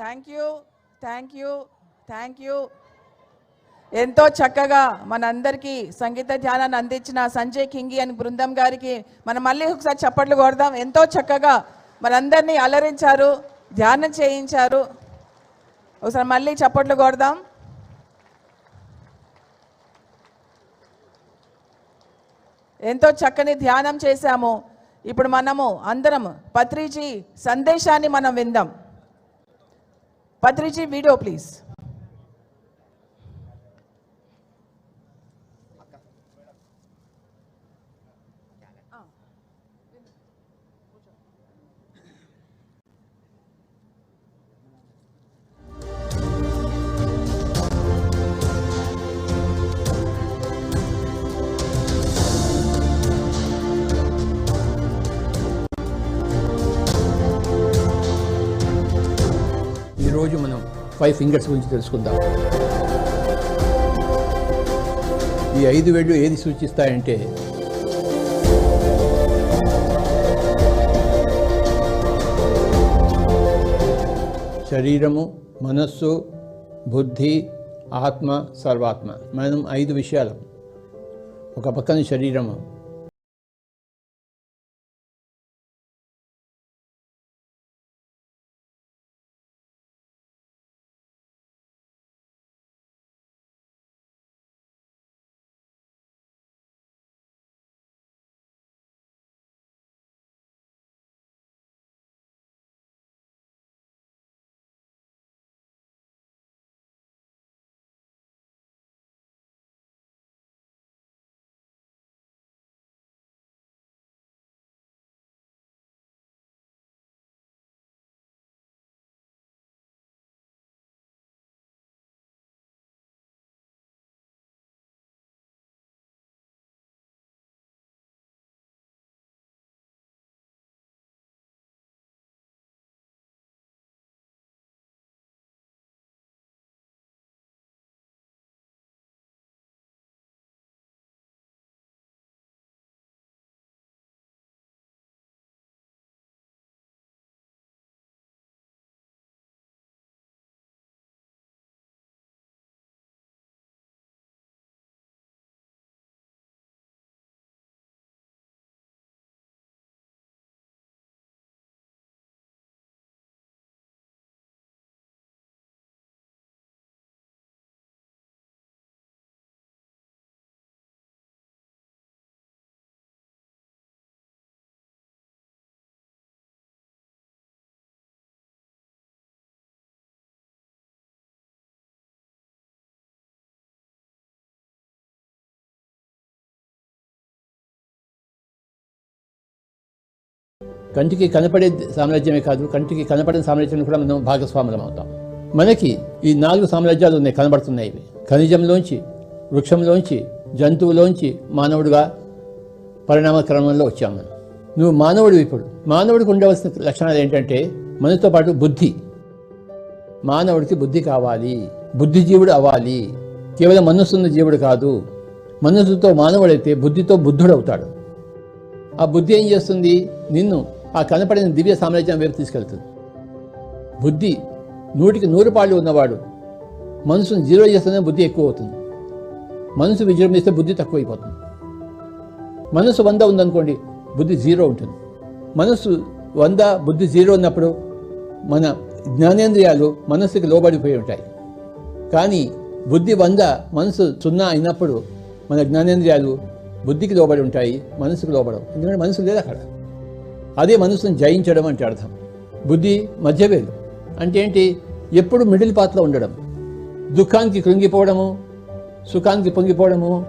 Thank you thank you thank you ఎంతో చక్కగా మనందరికీ సంగీత ధ్యానాన్ని అందించిన సంజయ్ కింగి అని బృందం గారికి మనం మళ్ళీ ఒకసారి చప్పట్లు కొడదాం. ఎంతో చక్కగా మనందరినీ అలరించారు ధ్యానం చేయించారు. ఒకసారి మళ్ళీ చప్పట్లు కొడదాం. ఎంతో చక్కని ధ్యానం చేశాము. ఇప్పుడు మనము అందరం పత్రిజీ సందేశాన్ని మనం విందాం. Padriji, video please. Five fingers గురించి తెలుసుకుందాం. ఈ ఐదు వేళ్ళు ఏది సూచిస్తాయంటే శరీరము మనస్సు బుద్ధి ఆత్మ సర్వాత్మ. మనం ఐదు విషయాలు. ఒక పక్కన శరీరము కంటికి కనపడే సామ్రాజ్యమే కాదు కంటికి కనపడిన సామ్రాజ్యం కూడా మనం భాగస్వాములం అవుతాం. మనకి ఈ నాలుగు సామ్రాజ్యాలు ఉన్నాయి కనబడుతున్నాయి ఇవి. ఖనిజంలోంచి వృక్షంలోంచి జంతువులోంచి మానవుడిగా పరిణామ క్రమంలో వచ్చాం మనం. నువ్వు మానవుడు ఇప్పుడు. మానవుడికి ఉండవలసిన లక్షణాలు ఏంటంటే మనతో పాటు బుద్ధి. మానవుడికి బుద్ధి కావాలి. బుద్ధిజీవుడు అవ్వాలి. కేవలం మనస్సున్న జీవుడు కాదు. మనస్సుతో మానవుడైతే బుద్ధితో బుద్ధుడు అవుతాడు ఆ బుద్ధి ఏం చేస్తుంది? నిన్ను ఆ కనపడిన దివ్య సామ్రాజ్యం వైపు తీసుకెళ్తుంది. బుద్ధి నూటికి నూరు పాళ్ళు ఉన్నవాడు మనసును జీరో చేస్తేనే బుద్ధి ఎక్కువ అవుతుంది. మనసు విజృంభిస్తే బుద్ధి తక్కువైపోతుంది. మనసు వంద ఉందనుకోండి బుద్ధి జీరో ఉంటుంది. మనసు వంద బుద్ధి జీరో ఉన్నప్పుడు మన జ్ఞానేంద్రియాలు మనసుకి లోబడిపోయి ఉంటాయి. కానీ బుద్ధి వంద మనసు సున్నా అయినప్పుడు మన జ్ఞానేంద్రియాలు బుద్ధికి లోబడి ఉంటాయి మనసుకు లోబడవు. ఎందుకంటే మనసు లేదు అక్కడ. అదే మనసును జయించడం అంటే అర్థం. బుద్ధి మధ్యవేలు అంటే ఏంటి? ఎప్పుడు మిడిల్ పాత్లో ఉండడం. దుఃఖానికి కృంగిపోవడము సుఖానికి పొంగిపోవడము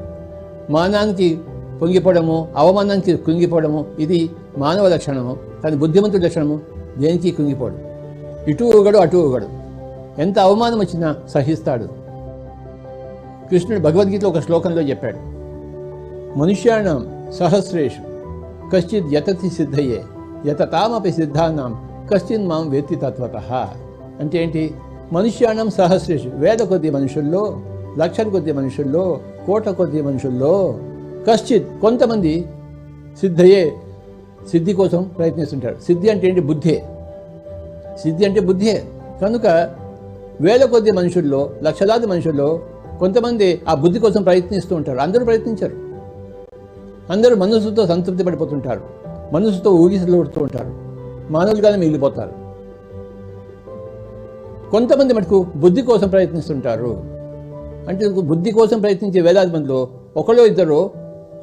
మానానికి పొంగిపోవడము అవమానానికి కృంగిపోవడము ఇది మానవ లక్షణము కానీ బుద్ధిమంతుడి లక్షణము దేనికి కృంగిపోవడం ఇటు ఊగడు అటు ఊగడు. ఎంత అవమానం వచ్చినా సహిస్తాడు. కృష్ణుడు భగవద్గీతలో ఒక శ్లోకంలో చెప్పాడు. మనుష్యాణం సహస్రేషు. కశ్చిత్ యతతి సిద్ధయే యతతామపి సిద్ధానాం కశ్చిన్ మాం వేత్తి తత్వత అంటే ఏంటి మనుష్యాణం సహస్రేషు వేద కొద్ది మనుషుల్లో లక్షల కొద్ది మనుషుల్లో కోట కొద్ది మనుషుల్లో కశ్చిత్ కొంతమంది సిద్ధయే సిద్ధి కోసం ప్రయత్నిస్తుంటారు సిద్ధి అంటే ఏంటి బుద్ధే సిద్ధి అంటే బుద్ధే కనుక వేల కొద్ది మనుషుల్లో లక్షలాది మనుషుల్లో కొంతమంది ఆ బుద్ధి కోసం ప్రయత్నిస్తూ ఉంటారు అందరూ ప్రయత్నించారు అందరూ మనసుతో సంతృప్తి పడిపోతుంటారు. మనసుతో ఊగిసలుడుతూ ఉంటారు మానవులుగానే మిగిలిపోతారు. కొంతమంది మటుకు బుద్ధి కోసం ప్రయత్నిస్తుంటారు. అంటే బుద్ధి కోసం ప్రయత్నించే వేలాది మందిలో ఒకరో ఇద్దరు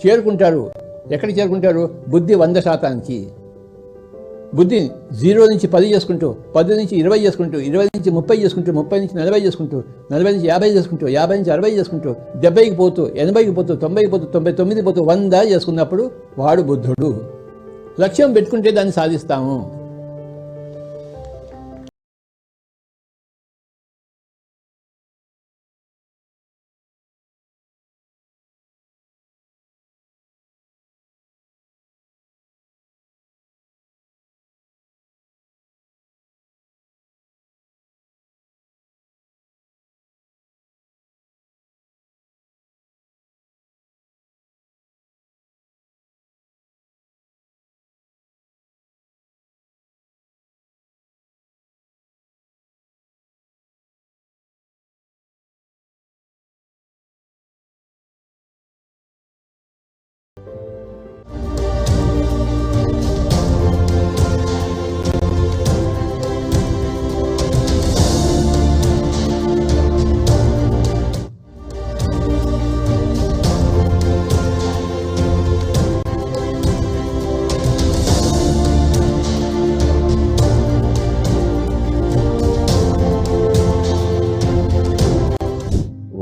చేరుకుంటారు. ఎక్కడ చేరుకుంటారు? బుద్ధి వంద శాతానికి. బుద్ధి జీరో నుంచి పది చేసుకుంటూ పది నుంచి ఇరవై చేసుకుంటూ ఇరవై నుంచి ముప్పై చేసుకుంటూ ముప్పై నుంచి నలభై చేసుకుంటూ నలభై నుంచి యాభై చేసుకుంటూ యాభై నుంచి అరవై చేసుకుంటూ డెబ్బైకి పోతూ ఎనభైకి పోతూ తొంభైకి పోతూ తొంభై తొమ్మిది పోతూ వంద చేసుకున్నప్పుడు వాడు బుద్ధుడు. లక్ష్యం పెట్టుకుంటే దాన్ని సాధిస్తాము.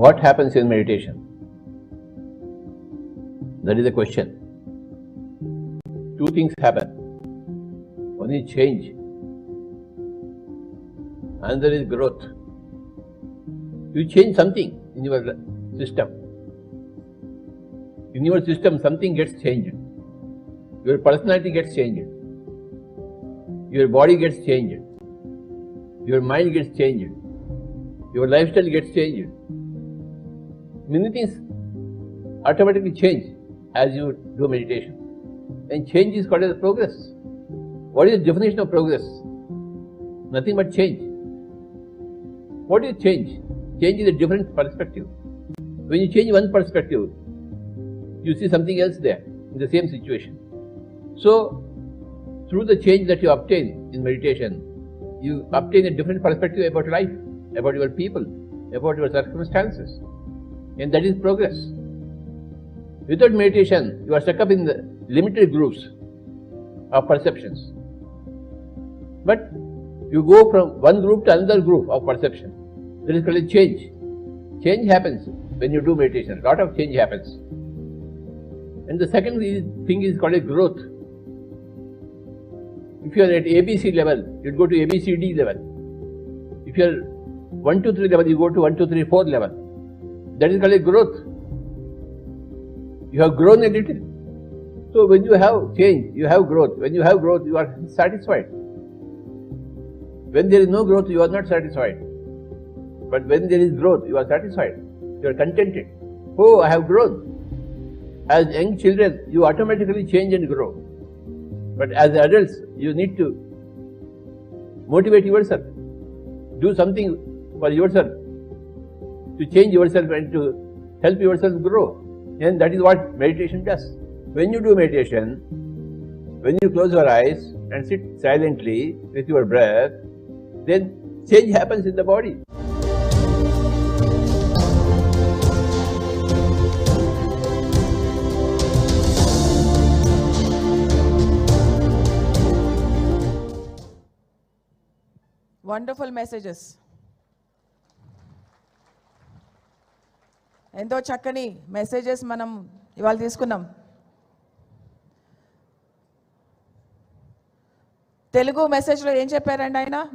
What happens in meditation? That is the question. Two things happen. One is change, another is growth. You change something in your system. In your system, something gets changed. Your personality gets changed. Your body gets changed. Your mind gets changed. Your lifestyle gets changed many things automatically change as you do meditation. And change is called as progress. What is the definition of progress? Nothing but change. What is change? Change is a different perspective. When you change one perspective, you see something else there in the same situation. So, through the change that you obtain in meditation, you obtain a different perspective about life, about your people, about your circumstances and that is progress. Without meditation, you are stuck up in the limited groups of perceptions. But you go from one group to another group of perception. There is called a change. Change happens when you do meditation. A lot of change happens. And the second thing is called a growth. If you are at ABC level, you go to ABCD level. If you are 1 to 3 level, you go to 1 to 3 4 level. That is called a growth. You have grown a little. So when you have change, you have growth. When you have growth, you are satisfied. When there is no growth, you are not satisfied. But when there is growth, you are satisfied. You are contented. Oh, I have grown. As young children, you automatically change and grow. But as adults, you need to motivate yourself. Do something for yourself to change yourself and to help yourself grow. And that is what meditation does. When you do meditation, when you close your eyes and sit silently with your breath, then change happens in the body. Wonderful messages. ఎంతో చక్కని messages మనం ఇవాళ తీసుకున్నాం. తెలుగు మెసేజ్లో ఏం చెప్పారండి ఆయన?